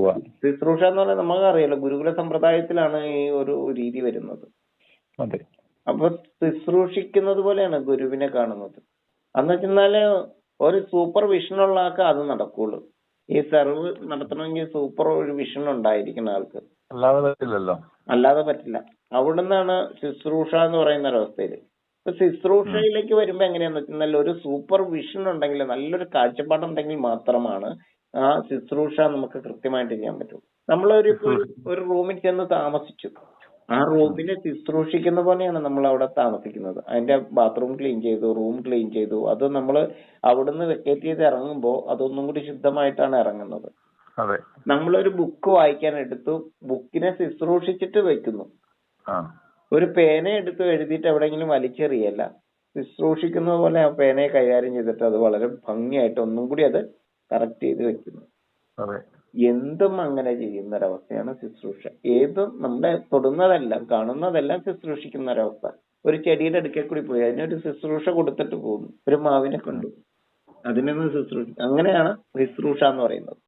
ഉവ്വ. ശുശ്രൂഷ എന്ന് പറഞ്ഞാൽ നമുക്കറിയാലോ ഗുരുകുല സമ്പ്രദായത്തിലാണ് ഈ ഒരു രീതി വരുന്നത്. അതെ. അപ്പൊ ശുശ്രൂഷിക്കുന്നത് പോലെയാണ് ഗുരുവിനെ കാണുന്നത്. എന്ന് വെച്ചെന്നാൽ ഒരു സൂപ്പർ വിഷൻ ഉള്ള ആൾക്ക് അത് നടക്കുള്ളൂ. ഈ സെർവ് നടത്തണമെങ്കിൽ സൂപ്പർ ഒരു വിഷൻ ഉണ്ടായിരിക്കുന്ന ആൾക്ക്. അല്ലാതെ പറ്റില്ലല്ലോ. അല്ലാതെ പറ്റില്ല. അവിടുന്നാണ് ശുശ്രൂഷ എന്ന് പറയുന്ന ഒരവസ്ഥയിൽ ഇപ്പൊ ശുശ്രൂഷയിലേക്ക് വരുമ്പോ എങ്ങനെയാന്ന് വെച്ചാൽ ഒരു സൂപ്പർ വിഷൻ ഉണ്ടെങ്കിൽ നല്ലൊരു കാഴ്ചപ്പാടുണ്ടെങ്കിൽ മാത്രമാണ് ആ ശുശ്രൂഷ നമുക്ക് കൃത്യമായിട്ട് ചെയ്യാൻ പറ്റും. നമ്മൾ ഒരു- ഒരു റൂമിൽ ചെന്ന് താമസിച്ചു. ആ റൂമിനെ ശുശ്രൂഷിക്കുന്ന പോലെയാണ് നമ്മൾ അവിടെ താമസിക്കുന്നത്. അതിന്റെ ബാത്റൂം ക്ലീൻ ചെയ്തു റൂം ക്ലീൻ ചെയ്തു. അത് നമ്മൾ അവിടുന്ന് വെക്കേറ്റ് ചെയ്ത് ഇറങ്ങുമ്പോൾ അതൊന്നും കൂടി ശുദ്ധമായിട്ടാണ് ഇറങ്ങുന്നത്. നമ്മളൊരു ബുക്ക് വായിക്കാൻ എടുത്തു. ബുക്കിനെ ശുശ്രൂഷിച്ചിട്ട് വെക്കുന്നു. ഒരു പേന എടുത്ത് എഴുതിയിട്ട് എവിടെയെങ്കിലും വലിച്ചെറിയല്ല. ശുശ്രൂഷിക്കുന്നത് പോലെ ആ പേനയെ കൈകാര്യം ചെയ്തിട്ട് അത് വളരെ ഭംഗിയായിട്ട് ഒന്നും കൂടി അത് കറക്റ്റ് ചെയ്ത് വെക്കുന്നു. എന്തും അങ്ങനെ ചെയ്യുന്ന ഒരവസ്ഥയാണ് ശുശ്രൂഷ. ഏതും നമ്മുടെ തൊടുന്നതെല്ലാം കാണുന്നതെല്ലാം ശുശ്രൂഷിക്കുന്ന ഒരവസ്ഥ ഒരു ചെടിയുടെ അടുക്കൽ കൂടി പോയി അതിനൊരു ശുശ്രൂഷ കൊടുത്തിട്ട് പോകുന്നു. ഒരു മാവിനെ കണ്ടു. അതിനൊന്ന് ശുശ്രൂഷ അങ്ങനെയാണ് ശുശ്രൂഷ എന്ന് പറയുന്നത്.